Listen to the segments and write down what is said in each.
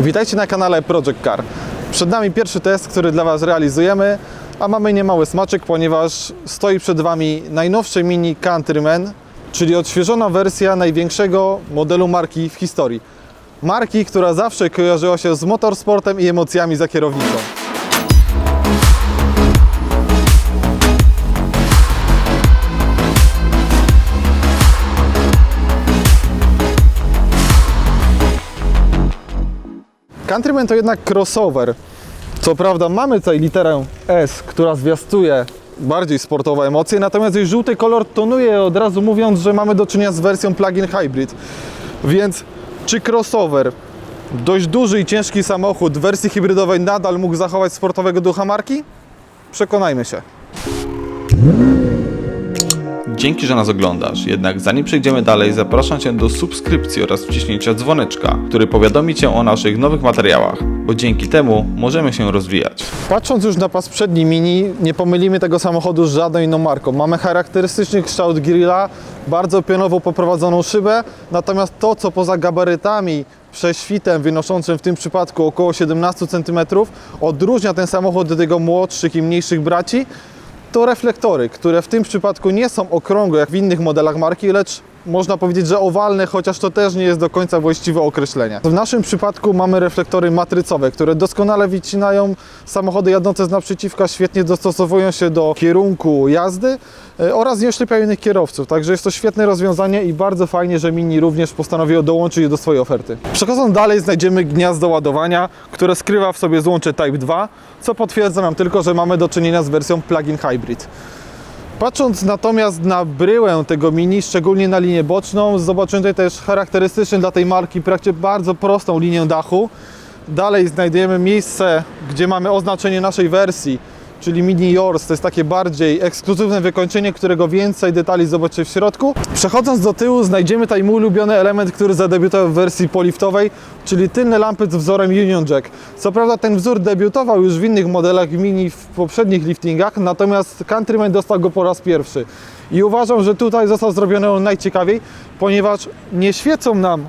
Witajcie na kanale Project Car. Przed nami pierwszy test, który dla Was realizujemy, a mamy niemały smaczek, ponieważ stoi przed Wami najnowszy Mini Countryman, czyli odświeżona wersja największego modelu marki w historii. Marki, która zawsze kojarzyła się z motorsportem i emocjami za kierownicą. Countryman to jednak crossover. Co prawda mamy tutaj literę S, która zwiastuje bardziej sportowe emocje, natomiast jej żółty kolor tonuje od razu mówiąc, że mamy do czynienia z wersją plug-in hybrid. Więc czy crossover, dość duży i ciężki samochód w wersji hybrydowej nadal mógł zachować sportowego ducha marki? Przekonajmy się. Dzięki, że nas oglądasz. Jednak zanim przejdziemy dalej, zapraszam Cię do subskrypcji oraz wciśnięcia dzwoneczka, który powiadomi Cię o naszych nowych materiałach, bo dzięki temu możemy się rozwijać. Patrząc już na pas przedni Mini, nie pomylimy tego samochodu z żadną inną marką. Mamy charakterystyczny kształt grilla, bardzo pionowo poprowadzoną szybę, natomiast to, co poza gabarytami, prześwitem wynoszącym w tym przypadku około 17 cm, odróżnia ten samochód od jego młodszych i mniejszych braci, to reflektory, które w tym przypadku nie są okrągłe jak w innych modelach marki, lecz można powiedzieć, że owalne, chociaż to też nie jest do końca właściwe określenie. W naszym przypadku mamy reflektory matrycowe, które doskonale wycinają samochody jadące z naprzeciwka, świetnie dostosowują się do kierunku jazdy e, oraz nie oślepiają innych kierowców. Także jest to świetne rozwiązanie i bardzo fajnie, że Mini również postanowiło dołączyć je do swojej oferty. Przechodząc dalej znajdziemy gniazdo ładowania, które skrywa w sobie złącze Type 2, co potwierdza nam tylko, że mamy do czynienia z wersją plug-in hybrid. Patrząc natomiast na bryłę tego Mini, szczególnie na linię boczną, zobaczymy tutaj też charakterystyczny dla tej marki praktycznie bardzo prostą linię dachu. Dalej znajdujemy miejsce, gdzie mamy oznaczenie naszej wersji, czyli Mini Yours. To jest takie bardziej ekskluzywne wykończenie, którego więcej detali zobaczycie w środku. Przechodząc do tyłu, znajdziemy tutaj mój ulubiony element, który zadebiutował w wersji poliftowej, czyli tylne lampy z wzorem Union Jack. Co prawda ten wzór debiutował już w innych modelach Mini w poprzednich liftingach, natomiast Countryman dostał go po raz pierwszy. I uważam, że tutaj został zrobiony on najciekawiej, ponieważ nie świecą nam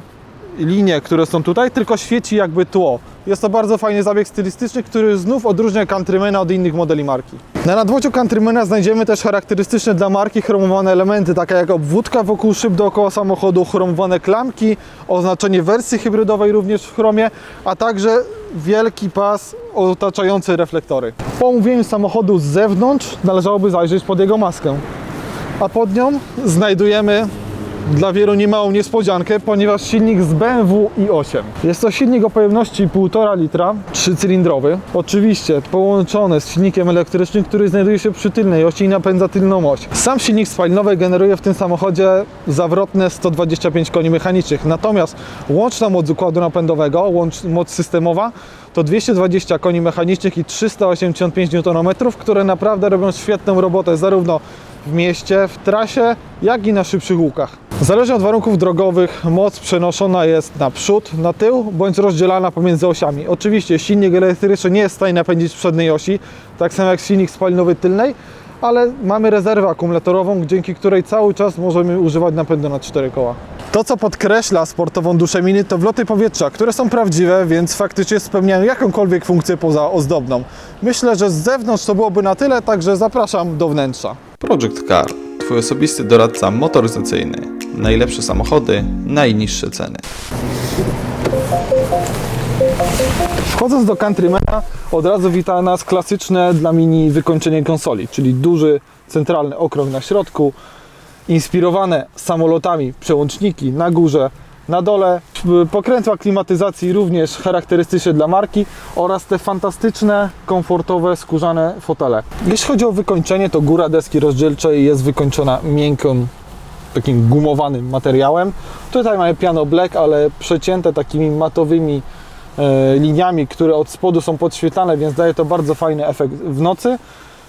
linie, które są tutaj, tylko świeci jakby tło. Jest to bardzo fajny zabieg stylistyczny, który znów odróżnia Countrymana od innych modeli marki. Na nadwociu Countrymana znajdziemy też charakterystyczne dla marki chromowane elementy, takie jak obwódka wokół szyb dookoła samochodu, chromowane klamki, oznaczenie wersji hybrydowej również w chromie, a także wielki pas otaczający reflektory. Po omówieniu samochodu z zewnątrz należałoby zajrzeć pod jego maskę, a pod nią znajdujemy dla wielu niemałą niespodziankę, ponieważ silnik z BMW i8. Jest to silnik o pojemności 1,5 litra, trzycylindrowy. Oczywiście połączony z silnikiem elektrycznym, który znajduje się przy tylnej osi i napędza tylną oś. Sam silnik spalinowy generuje w tym samochodzie zawrotne 125 koni mechanicznych, natomiast łączna moc układu napędowego, łącz, moc systemowa to 220 koni mechanicznych i 385 Nm, które naprawdę robią świetną robotę zarówno w mieście, w trasie, jak i na szybszych łukach. Zależnie od warunków drogowych moc przenoszona jest na przód, na tył bądź rozdzielana pomiędzy osiami. Oczywiście silnik elektryczny nie jest w stanie napędzić przedniej osi, tak samo jak silnik spalinowy tylnej, ale mamy rezerwę akumulatorową, dzięki której cały czas możemy używać napędu na cztery koła. To, co podkreśla sportową duszę miny, to wloty powietrza, które są prawdziwe, więc faktycznie spełniają jakąkolwiek funkcję poza ozdobną. Myślę, że z zewnątrz to byłoby na tyle, także zapraszam do wnętrza. Project Car, Twój osobisty doradca motoryzacyjny. Najlepsze samochody, najniższe ceny. Wchodząc do Countrymana, od razu wita nas klasyczne dla Mini wykończenie konsoli, czyli duży centralny okrąg na środku, inspirowane samolotami przełączniki na górze, na dole, pokrętła klimatyzacji również charakterystyczne dla marki oraz te fantastyczne, komfortowe, skórzane fotele. Jeśli chodzi o wykończenie, to góra deski rozdzielczej jest wykończona miękką, takim gumowanym materiałem. Tutaj mamy piano black, ale przecięte takimi matowymi e, liniami, które od spodu są podświetlane, więc daje to bardzo fajny efekt w nocy.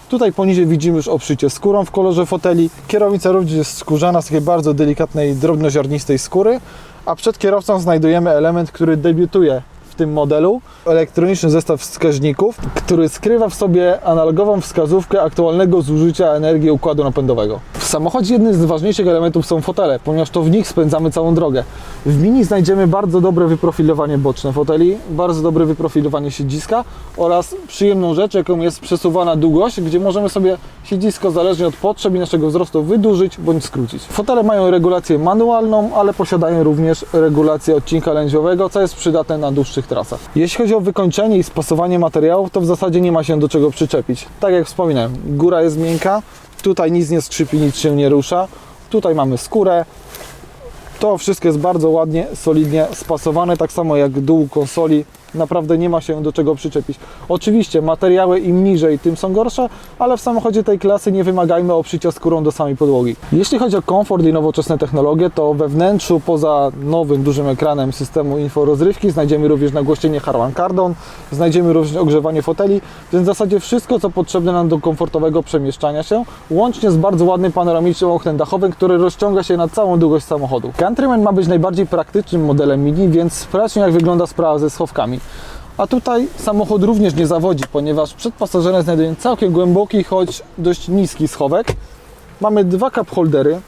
Tutaj poniżej widzimy już obszycie skórą w kolorze foteli. Kierownica również jest skórzana z takiej bardzo delikatnej, drobnoziarnistej skóry, a przed kierowcą znajdujemy element, który debiutuje w tym modelu. Elektroniczny zestaw wskaźników, który skrywa w sobie analogową wskazówkę aktualnego zużycia energii układu napędowego. W samochodzie jednym z ważniejszych elementów są fotele, ponieważ to w nich spędzamy całą drogę. W Mini znajdziemy bardzo dobre wyprofilowanie boczne foteli, bardzo dobre wyprofilowanie siedziska oraz przyjemną rzecz, jaką jest przesuwana długość, gdzie możemy sobie siedzisko zależnie od potrzeb i naszego wzrostu wydłużyć bądź skrócić. Fotele mają regulację manualną, ale posiadają również regulację odcinka lędźwiowego, co jest przydatne na dłuższych trasach. Jeśli chodzi o wykończenie i spasowanie materiałów, to w zasadzie nie ma się do czego przyczepić. Tak jak wspominałem, góra jest miękka, tutaj nic nie skrzypi, nic się nie rusza. Tutaj mamy skórę. To wszystko jest bardzo ładnie, solidnie spasowane, tak samo jak dół konsoli. Naprawdę nie ma się do czego przyczepić. Oczywiście materiały im niżej, tym są gorsze, ale w samochodzie tej klasy nie wymagajmy obszycia skórą do samej podłogi. Jeśli chodzi o komfort i nowoczesne technologie, to we wnętrzu poza nowym dużym ekranem systemu inforozrywki znajdziemy również nagłośnienie Harman Kardon, znajdziemy również ogrzewanie foteli, więc w zasadzie wszystko co potrzebne nam do komfortowego przemieszczania się, łącznie z bardzo ładnym panoramicznym oknem dachowym, który rozciąga się na całą długość samochodu. Countryman ma być najbardziej praktycznym modelem Mini, więc sprawdźmy jak wygląda sprawa ze schowkami. A tutaj samochód również nie zawodzi, ponieważ przed pasażerem znajdujemy całkiem głęboki, choć dość niski schowek. Mamy dwa cup holdery.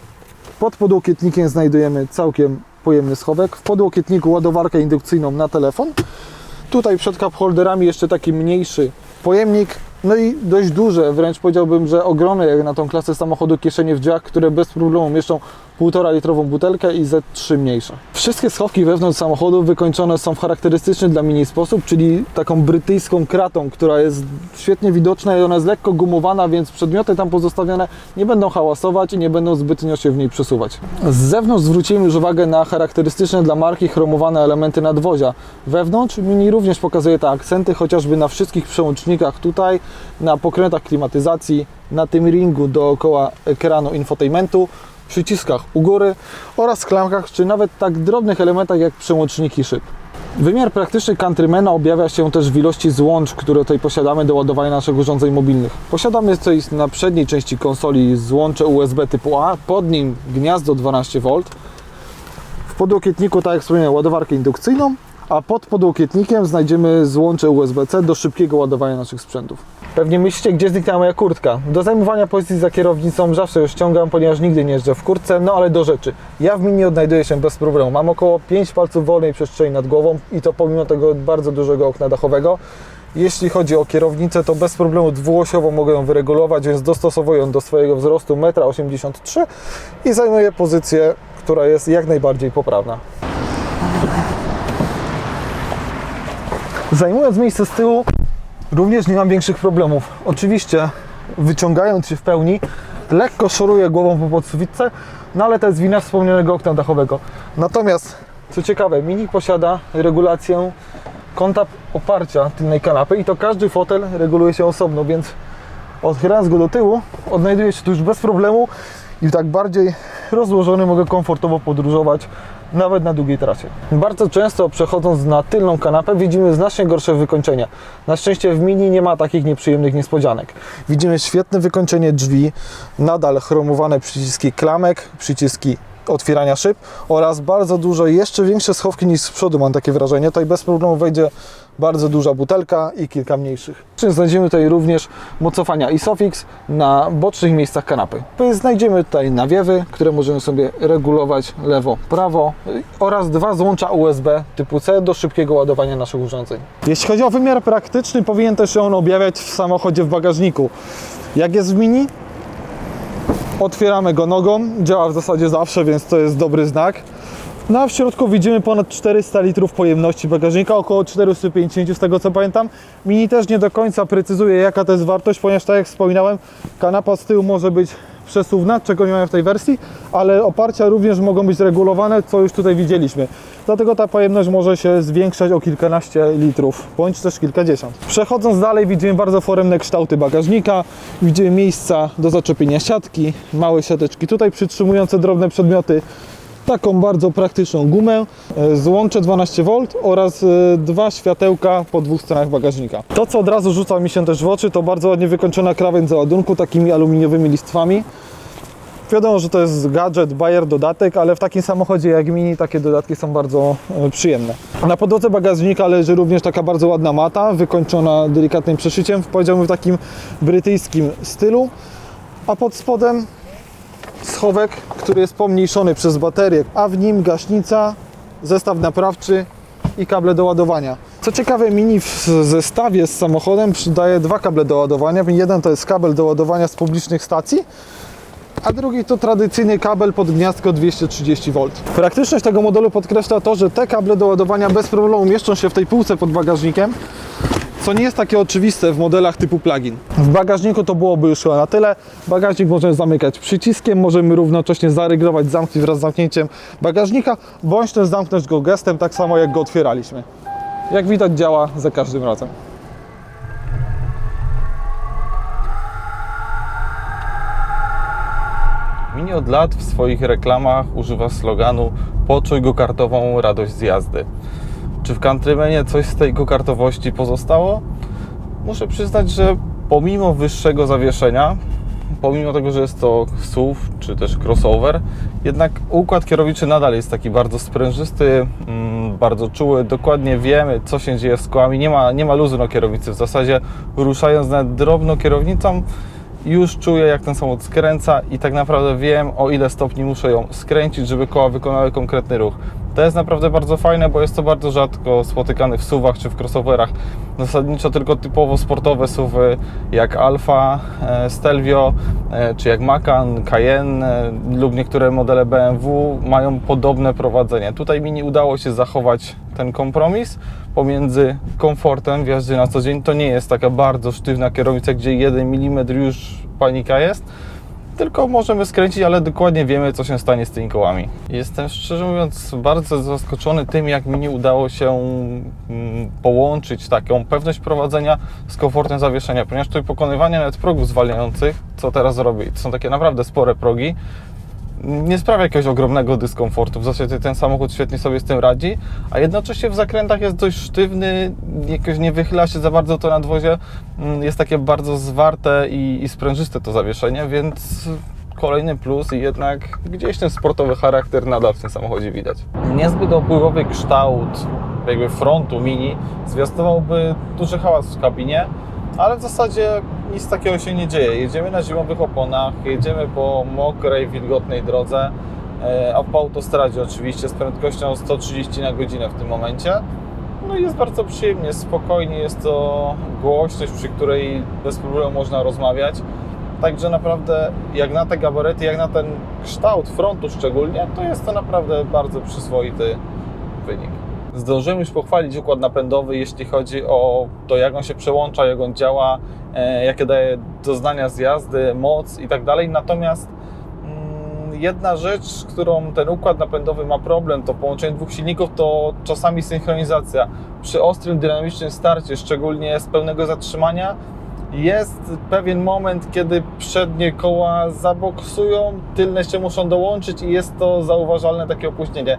Pod podłokietnikiem znajdujemy całkiem pojemny schowek. W podłokietniku ładowarkę indukcyjną na telefon. Tutaj przed cup holderami jeszcze taki mniejszy pojemnik. No i dość duże, wręcz powiedziałbym, że ogromne jak na tą klasę samochodu kieszenie w drzwiach, które bez problemu mieszczą 1,5 litrową butelkę i Z3 mniejsze. Wszystkie schowki wewnątrz samochodu wykończone są w charakterystyczny dla Mini sposób, czyli taką brytyjską kratą, która jest świetnie widoczna i ona jest lekko gumowana, więc przedmioty tam pozostawione nie będą hałasować i nie będą zbytnio się w niej przesuwać. Z zewnątrz zwrócimy już uwagę na charakterystyczne dla marki chromowane elementy nadwozia. Wewnątrz Mini również pokazuje te akcenty, chociażby na wszystkich przełącznikach tutaj, na pokrętach klimatyzacji, na tym ringu dookoła ekranu infotainmentu, przyciskach u góry oraz klamkach, czy nawet tak drobnych elementach jak przełączniki szyb. Wymiar praktyczny Countrymana objawia się też w ilości złącz, które tutaj posiadamy do ładowania naszych urządzeń mobilnych. Posiadamy tutaj na przedniej części konsoli złącze USB typu A, pod nim gniazdo 12V, w podłokietniku, tak jak wspomniałem, ładowarkę indukcyjną, a pod podłokietnikiem znajdziemy złącze USB-C do szybkiego ładowania naszych sprzętów. Pewnie myślicie, gdzie zniknęła moja kurtka. Do zajmowania pozycji za kierownicą zawsze ją ściągam, ponieważ nigdy nie jeżdżę w kurtce, no ale do rzeczy. Ja w Mini odnajduję się bez problemu. Mam około 5 palców wolnej przestrzeni nad głową i to pomimo tego bardzo dużego okna dachowego. Jeśli chodzi o kierownicę, to bez problemu dwuosiową mogę ją wyregulować, więc dostosowuję ją do swojego wzrostu 1,83 m i zajmuję pozycję, która jest jak najbardziej poprawna. Zajmując miejsce z tyłu, również nie mam większych problemów. Oczywiście, wyciągając się w pełni, lekko szoruję głową po podsuwitce, no ale to jest wina wspomnianego okna dachowego. Natomiast, co ciekawe, Mini posiada regulację kąta oparcia tylnej kanapy i to każdy fotel reguluje się osobno, więc odchylając go do tyłu, odnajduję się tu już bez problemu i tak bardziej rozłożony mogę komfortowo podróżować nawet na długiej trasie. Bardzo często przechodząc na tylną kanapę widzimy znacznie gorsze wykończenia. Na szczęście w Mini nie ma takich nieprzyjemnych niespodzianek. Widzimy świetne wykończenie drzwi, nadal chromowane przyciski klamek, przyciski otwierania szyb oraz bardzo dużo, jeszcze większe schowki niż z przodu mam takie wrażenie. Tutaj bez problemu wejdzie bardzo duża butelka i kilka mniejszych. Znajdziemy tutaj również mocofania Isofix na bocznych miejscach kanapy. Znajdziemy tutaj nawiewy, które możemy sobie regulować lewo, prawo oraz dwa złącza USB typu C do szybkiego ładowania naszych urządzeń. Jeśli chodzi o wymiar praktyczny, powinien też się on objawiać w samochodzie w bagażniku. Jak jest w Mini, Otwieramy go nogą, działa w zasadzie zawsze, więc to jest dobry znak. No a w środku widzimy ponad 400 litrów pojemności bagażnika, około 450 z tego co pamiętam. Mini też nie do końca precyzuje jaka to jest wartość, ponieważ tak jak wspominałem, kanapa z tyłu może być przesuwna, czego nie mamy w tej wersji, ale oparcia również mogą być regulowane, co już tutaj widzieliśmy. Dlatego ta pojemność może się zwiększać o kilkanaście litrów, bądź też kilkadziesiąt. Przechodząc dalej widzimy bardzo foremne kształty bagażnika, widzimy miejsca do zaczepienia siatki, małe siateczki tutaj przytrzymujące drobne przedmioty, taką bardzo praktyczną gumę, e, złącze 12V oraz e, dwa światełka po dwóch stronach bagażnika. To, co od razu rzuca mi się też w oczy, to bardzo ładnie wykończona krawędź załadunku takimi aluminiowymi listwami. Wiadomo, że to jest gadżet, bajer, dodatek, ale w takim samochodzie jak Mini takie dodatki są bardzo e, przyjemne. Na podłodze bagażnika leży również taka bardzo ładna mata, wykończona delikatnym przeszyciem, powiedziałbym w takim brytyjskim stylu, a pod spodem schowek, który jest pomniejszony przez baterię, a w nim gaśnica, zestaw naprawczy i kable do ładowania. Co ciekawe, Mini w zestawie z samochodem przydaje dwa kable do ładowania. Jeden to jest kabel do ładowania z publicznych stacji, a drugi to tradycyjny kabel pod gniazdko 230V. Praktyczność tego modelu podkreśla to, że te kable do ładowania bez problemu mieszczą się w tej półce pod bagażnikiem, co nie jest takie oczywiste w modelach typu plug-in. W bagażniku to byłoby już na tyle. Bagażnik możemy zamykać przyciskiem, możemy równocześnie zarygrować zamki wraz z zamknięciem bagażnika, bądź też zamknąć go gestem, tak samo jak go otwieraliśmy. Jak widać działa za każdym razem. Mini od lat w swoich reklamach używa sloganu Poczuj go-kartową radość z jazdy. Czy w Countrymanie coś z tej go-kartowości pozostało? Muszę przyznać, że pomimo wyższego zawieszenia, pomimo tego, że jest to SUV czy też crossover, jednak układ kierowniczy nadal jest taki bardzo sprężysty, mm, bardzo czuły. Dokładnie wiemy, co się dzieje z kołami. Nie ma, nie ma luzu na kierownicy. W zasadzie ruszając nawet drobną kierownicą, już czuję, jak ten samochód skręca i tak naprawdę wiem, o ile stopni muszę ją skręcić, żeby koła wykonały konkretny ruch. To jest naprawdę bardzo fajne, bo jest to bardzo rzadko spotykane w suwach czy w crossoverach. Zasadniczo tylko typowo sportowe suwy jak Alfa, e, Stelvio, e, czy jak Macan, Cayenne e, lub niektóre modele BMW mają podobne prowadzenie. Tutaj Mini udało się zachować ten kompromis pomiędzy komfortem w na co dzień. To nie jest taka bardzo sztywna kierownica, gdzie 1 mm już panika jest tylko możemy skręcić, ale dokładnie wiemy, co się stanie z tymi kołami. Jestem szczerze mówiąc bardzo zaskoczony tym, jak mi nie udało się mm, połączyć taką pewność prowadzenia z komfortem zawieszenia, ponieważ tutaj pokonywanie nawet progów zwalniających, co teraz robię, to są takie naprawdę spore progi, nie sprawia jakiegoś ogromnego dyskomfortu. W zasadzie ten samochód świetnie sobie z tym radzi, a jednocześnie w zakrętach jest dość sztywny, jakoś nie wychyla się za bardzo to nadwozie. Mm, Jest takie bardzo zwarte i, i sprężyste to zawieszenie, więc kolejny plus i jednak gdzieś ten sportowy charakter nadal w tym samochodzie widać. Niezbyt opływowy kształt jakby frontu Mini zwiastowałby duży hałas w kabinie, ale w zasadzie nic takiego się nie dzieje. Jedziemy na zimowych oponach, jedziemy po mokrej, wilgotnej drodze, e, a po autostradzie oczywiście z prędkością 130 na godzinę w tym momencie. No i jest bardzo przyjemnie, spokojnie, jest to głośność, przy której bez problemu można rozmawiać. Także naprawdę jak na te gabaryty, jak na ten kształt frontu szczególnie, to jest to naprawdę bardzo przyzwoity wynik. Zdążyłem już pochwalić układ napędowy, jeśli chodzi o to, jak on się przełącza, jak on działa, e, jakie daje doznania z jazdy, moc i tak dalej. Natomiast mm, jedna rzecz, którą ten układ napędowy ma problem, to połączenie dwóch silników, to czasami synchronizacja. Przy ostrym, dynamicznym starcie, szczególnie z pełnego zatrzymania, jest pewien moment, kiedy przednie koła zaboksują, tylne się muszą dołączyć i jest to zauważalne takie opóźnienie.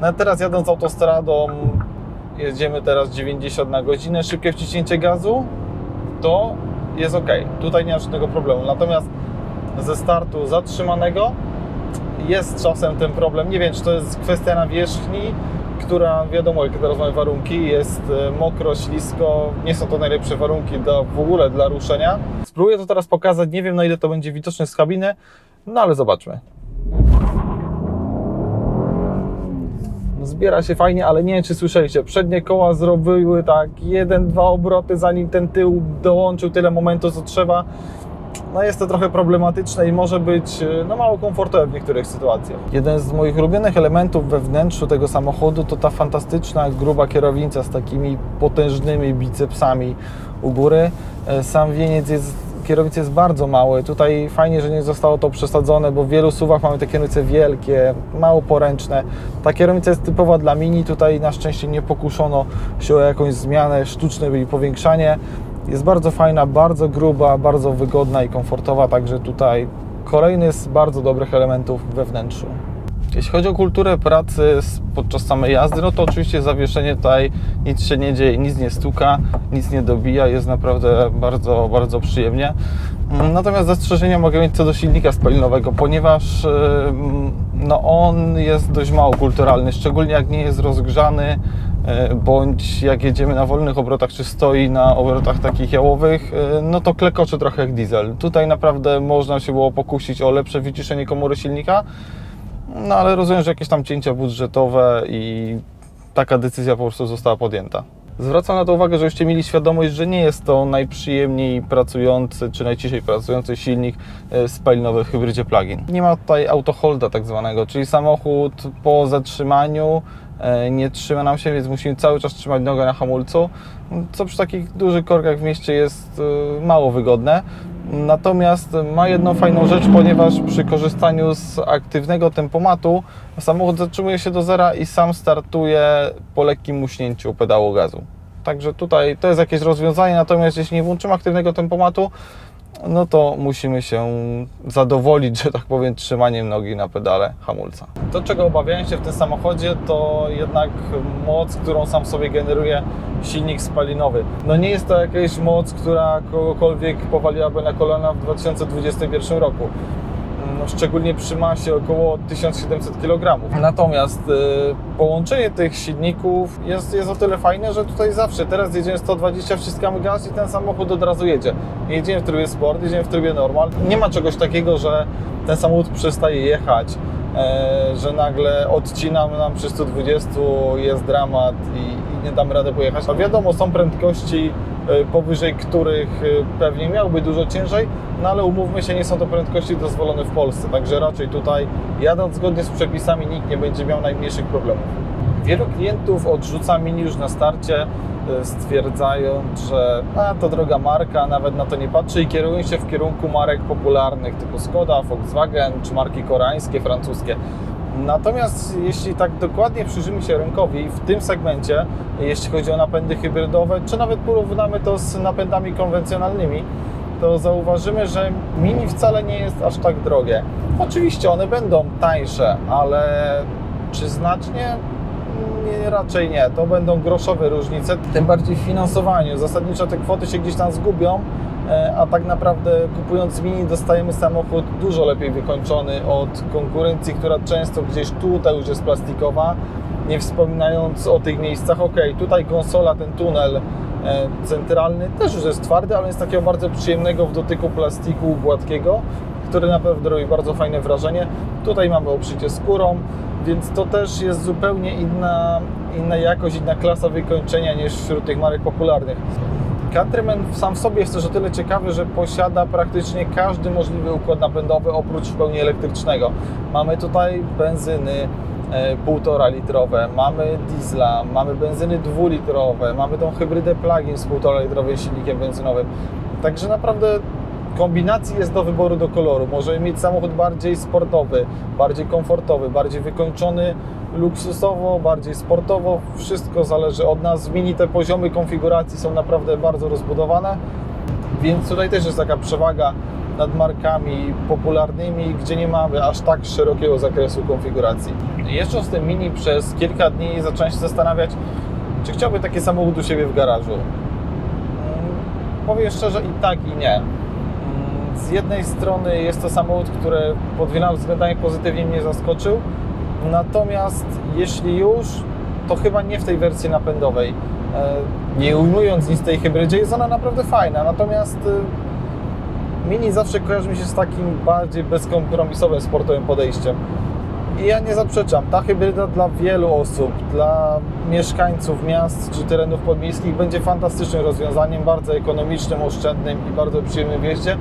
No teraz jadąc autostradą, jedziemy teraz 90 na godzinę, szybkie wciśnięcie gazu, to jest ok. Tutaj nie ma żadnego problemu. Natomiast ze startu zatrzymanego jest czasem ten problem. Nie wiem, czy to jest kwestia nawierzchni, która wiadomo, jakie teraz mamy warunki, jest e, mokro, ślisko, nie są to najlepsze warunki do, w ogóle dla ruszenia. Spróbuję to teraz pokazać, nie wiem na ile to będzie widoczne z kabiny, no ale zobaczmy. Zbiera się fajnie, ale nie wiem czy słyszeliście, przednie koła zrobiły tak jeden, dwa obroty zanim ten tył dołączył tyle momentu co trzeba. No jest to trochę problematyczne i może być e, no, mało komfortowe w niektórych sytuacjach. Jeden z moich ulubionych elementów we wnętrzu tego samochodu to ta fantastyczna, gruba kierownica z takimi potężnymi bicepsami u góry. E, Sam wieniec jest, kierownicy jest bardzo mały. Tutaj fajnie, że nie zostało to przesadzone, bo w wielu suwach mamy te kierownice wielkie, mało poręczne. Ta kierownica jest typowa dla Mini. Tutaj na szczęście nie pokuszono się o jakąś zmianę, sztuczne jej powiększanie. Jest bardzo fajna, bardzo gruba, bardzo wygodna i komfortowa, także tutaj kolejny z bardzo dobrych elementów we wnętrzu. Jeśli chodzi o kulturę pracy podczas samej jazdy, no to oczywiście zawieszenie tutaj nic się nie dzieje, nic nie stuka, nic nie dobija, jest naprawdę bardzo, bardzo przyjemnie. Natomiast zastrzeżenia mogę mieć co do silnika spalinowego, ponieważ ym, no on jest dość mało kulturalny, szczególnie jak nie jest rozgrzany e, bądź jak jedziemy na wolnych obrotach, czy stoi na obrotach takich jałowych, e, no to klekocze trochę jak diesel. Tutaj naprawdę można się było pokusić o lepsze wyciszenie komory silnika, no ale rozumiem, że jakieś tam cięcia budżetowe i taka decyzja po prostu została podjęta. Zwracam na to uwagę, żebyście mieli świadomość, że nie jest to najprzyjemniej pracujący czy najciszej pracujący silnik e, spalinowy w hybrydzie plug-in. Nie ma tutaj autoholda tak zwanego, czyli samochód po zatrzymaniu e, nie trzyma nam się, więc musimy cały czas trzymać nogę na hamulcu, co przy takich dużych korkach w mieście jest e, mało wygodne. Natomiast ma jedną fajną rzecz, ponieważ przy korzystaniu z aktywnego tempomatu samochód zatrzymuje się do zera i sam startuje po lekkim muśnięciu pedału gazu. Także tutaj to jest jakieś rozwiązanie, natomiast jeśli nie włączymy aktywnego tempomatu, no to musimy się zadowolić, że tak powiem, trzymaniem nogi na pedale hamulca. To, czego obawiałem się w tym samochodzie, to jednak moc, którą sam sobie generuje silnik spalinowy. No nie jest to jakaś moc, która kogokolwiek powaliłaby na kolana w 2021 roku. No, szczególnie przy masie około 1700 kg. Natomiast y, połączenie tych silników jest, jest o tyle fajne, że tutaj zawsze, teraz jedziemy 120, wciskamy gaz i ten samochód od razu jedzie. Jedziemy w trybie sport, jedziemy w trybie normal. Nie ma czegoś takiego, że ten samochód przestaje jechać, e, że nagle odcinam nam przy 120, jest dramat i, i nie damy rady pojechać. A wiadomo, są prędkości powyżej których e, pewnie miałby dużo ciężej, no ale umówmy się, nie są to prędkości dozwolone w Polsce, także raczej tutaj jadąc zgodnie z przepisami nikt nie będzie miał najmniejszych problemów. Wielu klientów odrzuca Mini już na starcie, e, stwierdzając, że a, to droga marka, nawet na to nie patrzy i kierują się w kierunku marek popularnych typu Skoda, Volkswagen czy marki koreańskie, francuskie. Natomiast jeśli tak dokładnie przyjrzymy się rynkowi w tym segmencie, jeśli chodzi o napędy hybrydowe, czy nawet porównamy to z napędami konwencjonalnymi, to zauważymy, że Mini wcale nie jest aż tak drogie. Oczywiście one będą tańsze, ale czy znacznie? Nie, raczej nie. To będą groszowe różnice, tym bardziej w finansowaniu. Zasadniczo te kwoty się gdzieś tam zgubią, a tak naprawdę kupując Mini dostajemy samochód dużo lepiej wykończony od konkurencji, która często gdzieś tutaj już jest plastikowa, nie wspominając o tych miejscach, ok, tutaj konsola, ten tunel e, centralny też już jest twardy, ale jest takiego bardzo przyjemnego w dotyku plastiku gładkiego, który na pewno robi bardzo fajne wrażenie. Tutaj mamy obszycie skórą, więc to też jest zupełnie inna, inna jakość, inna klasa wykończenia niż wśród tych marek popularnych. Countryman sam w sobie jest też o tyle ciekawy, że posiada praktycznie każdy możliwy układ napędowy oprócz w pełni elektrycznego. Mamy tutaj benzyny e, 1,5 litrowe, mamy diesla, mamy benzyny dwulitrowe, mamy tą hybrydę plug-in z 1,5 litrowym silnikiem benzynowym. Także naprawdę kombinacji jest do wyboru do koloru. Możemy mieć samochód bardziej sportowy, bardziej komfortowy, bardziej wykończony luksusowo, bardziej sportowo. Wszystko zależy od nas. Mini te poziomy konfiguracji są naprawdę bardzo rozbudowane, więc tutaj też jest taka przewaga nad markami popularnymi, gdzie nie mamy aż tak szerokiego zakresu konfiguracji. Jeżdżąc tym Mini przez kilka dni zacząłem się zastanawiać, czy chciałbym taki samochód u siebie w garażu. Mm, Powiem szczerze i tak i nie. Mm, Z jednej strony jest to samochód, który pod wieloma względami pozytywnie mnie zaskoczył, natomiast jeśli już, to chyba nie w tej wersji napędowej. E, Nie ujmując nic tej hybrydzie, jest ona naprawdę fajna, natomiast y, Mini zawsze kojarzy mi się z takim bardziej bezkompromisowym, sportowym podejściem. I ja nie zaprzeczam, ta hybryda dla wielu osób, dla mieszkańców miast czy terenów podmiejskich będzie fantastycznym rozwiązaniem, bardzo ekonomicznym, oszczędnym i bardzo przyjemnym w jeździe,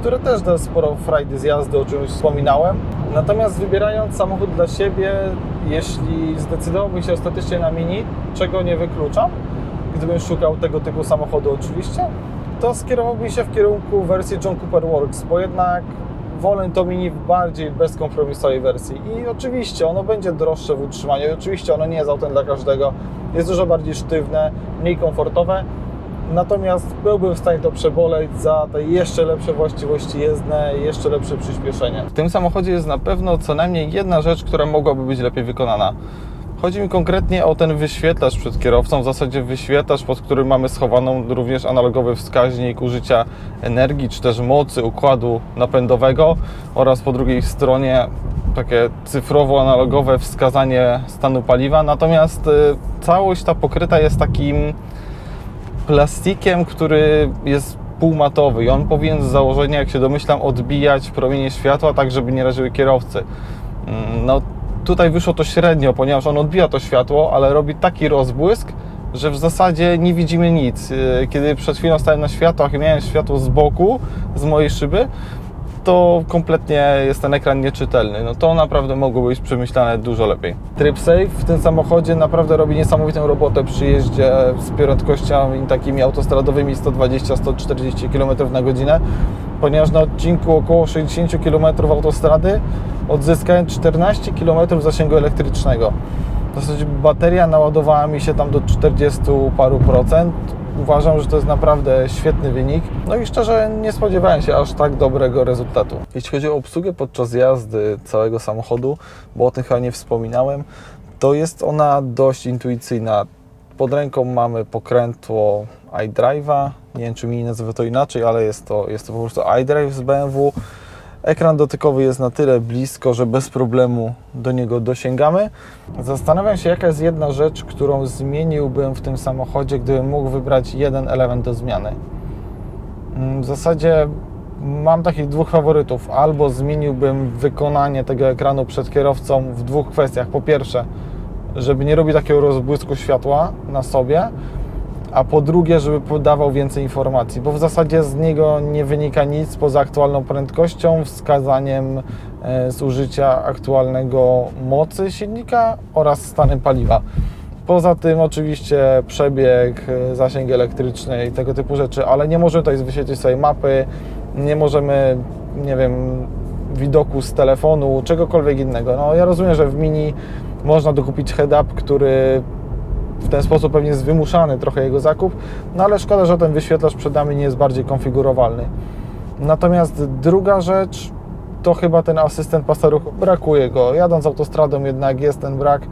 które też da sporo frajdy z jazdy, o czym już wspominałem. Natomiast wybierając samochód dla siebie, jeśli zdecydowałbym się ostatecznie na Mini, czego nie wykluczam, gdybym szukał tego typu samochodu oczywiście, to skierowałbym się w kierunku wersji John Cooper Works, bo jednak wolę to Mini w bardziej bezkompromisowej wersji. I oczywiście ono będzie droższe w utrzymaniu, oczywiście ono nie jest autem dla każdego, jest dużo bardziej sztywne, mniej komfortowe, natomiast byłbym w stanie to przeboleć za te jeszcze lepsze właściwości jezdne, jeszcze lepsze przyspieszenie. W tym samochodzie jest na pewno co najmniej jedna rzecz, która mogłaby być lepiej wykonana. Chodzi mi konkretnie o ten wyświetlacz przed kierowcą, w zasadzie wyświetlacz, pod którym mamy schowaną również analogowy wskaźnik użycia energii czy też mocy układu napędowego oraz po drugiej stronie takie cyfrowo-analogowe wskazanie stanu paliwa. Natomiast y, całość ta pokryta jest takim plastikiem, który jest półmatowy i on powinien z założenia, jak się domyślam, odbijać promienie światła, tak żeby nie raziły kierowcy. Mm, No tutaj wyszło to średnio, ponieważ on odbija to światło, ale robi taki rozbłysk, że w zasadzie nie widzimy nic. Yy, Kiedy przed chwilą stałem na światłach i miałem światło z boku, z mojej szyby, to kompletnie jest ten ekran nieczytelny. No to naprawdę mogło być przemyślane dużo lepiej. Tryb Safe w tym samochodzie naprawdę robi niesamowitą robotę przy jeździe z prędkościami takimi autostradowymi 120-140 km na godzinę, ponieważ na odcinku około 60 km autostrady odzyskałem 14 km zasięgu elektrycznego. W zasadzie bateria naładowała mi się tam do 40 paru procent. Uważam, że to jest naprawdę świetny wynik. No i szczerze nie spodziewałem się aż tak dobrego rezultatu. Jeśli chodzi o obsługę podczas jazdy całego samochodu, bo o tym chyba nie wspominałem, to jest ona dość intuicyjna. Pod ręką mamy pokrętło iDrive'a. Nie wiem, czy mi nazywa to inaczej, ale jest to, jest to po prostu iDrive z BMW. Ekran dotykowy jest na tyle blisko, że bez problemu do niego dosięgamy. Zastanawiam się, jaka jest jedna rzecz, którą zmieniłbym w tym samochodzie, gdybym mógł wybrać jeden element do zmiany. Mm, W zasadzie mam takich dwóch faworytów. Albo zmieniłbym wykonanie tego ekranu przed kierowcą w dwóch kwestiach. Po pierwsze, żeby nie robić takiego rozbłysku światła na sobie, a po drugie, żeby podawał więcej informacji, bo w zasadzie z niego nie wynika nic poza aktualną prędkością, wskazaniem e, zużycia aktualnego mocy silnika oraz stanem paliwa. Poza tym oczywiście przebieg, e, zasięg elektryczny i tego typu rzeczy, ale nie możemy tutaj wyświetlić sobie mapy, nie możemy, nie wiem, widoku z telefonu, czegokolwiek innego. No ja rozumiem, że w Mini można dokupić head-up, który ten sposób pewnie jest wymuszany trochę jego zakup, no ale szkoda, że ten wyświetlacz przed nami nie jest bardziej konfigurowalny. Natomiast druga rzecz to chyba ten asystent pasa ruchu. Brakuje go. Jadąc autostradą jednak jest ten brak.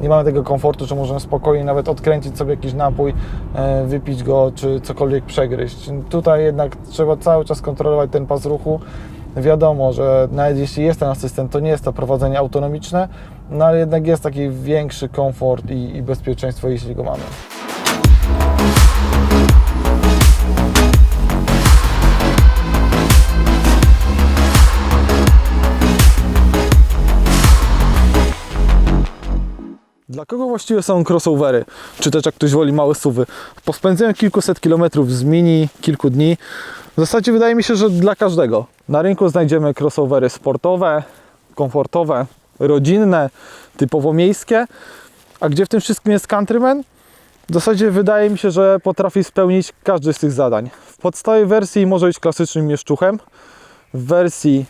Nie mamy tego komfortu, że możemy spokojnie nawet odkręcić sobie jakiś napój, e, wypić go, czy cokolwiek przegryźć. Tutaj jednak trzeba cały czas kontrolować ten pas ruchu. Wiadomo, że nawet jeśli jest ten asystent, to nie jest to prowadzenie autonomiczne, no ale jednak jest taki większy komfort i, i bezpieczeństwo, jeśli go mamy. Kogo właściwie są crossovery? Czy też jak ktoś woli małe suwy? Po spędzeniu kilkuset kilometrów z mini, kilku dni, w zasadzie wydaje mi się, że dla każdego. Na rynku znajdziemy crossovery sportowe, komfortowe, rodzinne, typowo miejskie. A gdzie w tym wszystkim jest Countryman? W zasadzie wydaje mi się, że potrafi spełnić każdy z tych zadań. W podstawowej wersji może być klasycznym mieszczuchem. W wersji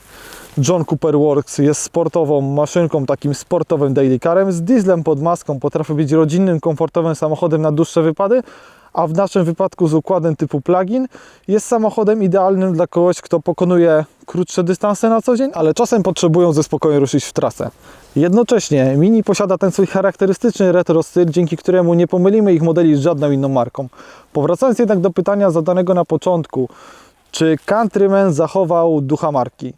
John Cooper Works jest sportową maszynką, takim sportowym daily carem. Z dieslem pod maską potrafi być rodzinnym, komfortowym samochodem na dłuższe wypady, a w naszym wypadku z układem typu plug-in jest samochodem idealnym dla kogoś, kto pokonuje krótsze dystanse na co dzień, ale czasem potrzebują ze spokojem ruszyć w trasę. Jednocześnie Mini posiada ten swój charakterystyczny retro styl, dzięki któremu nie pomylimy ich modeli z żadną inną marką. Powracając jednak do pytania zadanego na początku, czy Countryman zachował ducha marki?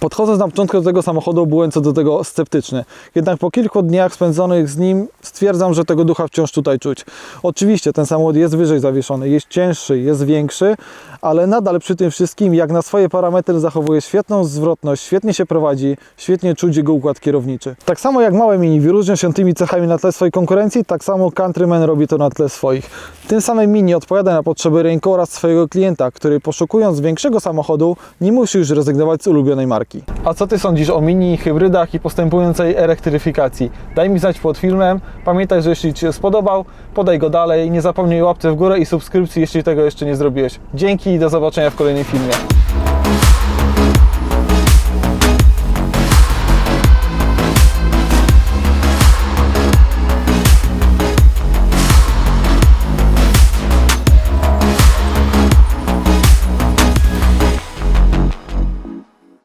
Podchodząc na początku do tego samochodu, byłem co do tego sceptyczny. Jednak po kilku dniach spędzonych z nim stwierdzam, że tego ducha wciąż tutaj czuć. Oczywiście ten samochód jest wyżej zawieszony, jest cięższy, jest większy, ale nadal przy tym wszystkim, jak na swoje parametry, zachowuje świetną zwrotność, świetnie się prowadzi, świetnie czuć jego układ kierowniczy. Tak samo jak małe Mini wyróżnia się tymi cechami na tle swojej konkurencji, tak samo Countryman robi to na tle swoich. Tym samym Mini odpowiada na potrzeby rynku oraz swojego klienta, który poszukując większego samochodu, nie musi już rezygnować z ulubionej marki. A co Ty sądzisz o mini, hybrydach i postępującej elektryfikacji? Daj mi znać pod filmem. Pamiętaj, że jeśli Ci się spodobał, podaj go dalej. Nie zapomnij łapce w górę i subskrypcji, jeśli tego jeszcze nie zrobiłeś. Dzięki i do zobaczenia w kolejnym filmie.